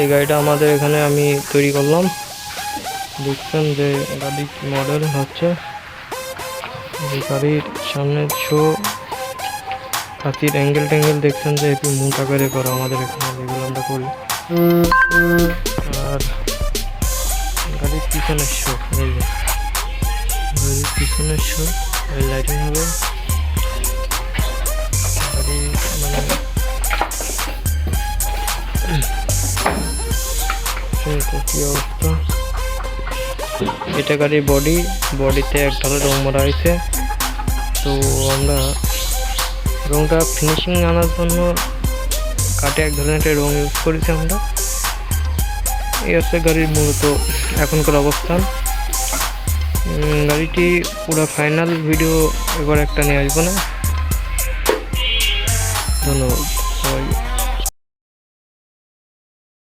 এই গাড়িটা আমাদের এখানে আমি তৈরি করলাম। দেখছেন যে গাড়ির মডেল হচ্ছে। এই গাড়ির সামনে শো হাতির অ্যাঙ্গেল ট্যাঙ্গেল দেখছেন যে একটু মোটা করে করা আমাদের এখানে, যেগুলো আমরা করি। আর গাড়ির পিছনের শো এই যে। গাড়ির পিছনের শো লাইটিং হবে। কি অবস্থা? এটা গাড়ির বডি বডিতে এক ঢালে রং মারা হয়েছে। তো আমরা রংটা ফিনিশিং আনার জন্য কাটে এক ধরনের একটা রং ইউজ করেছি আমরা। এই হচ্ছে গাড়ির মূলত এখনকার অবস্থান। গাড়িটি পুরো ফাইনাল ভিডিও এবার একটা নিয়ে আসব না। ধন্যবাদ, সবাই।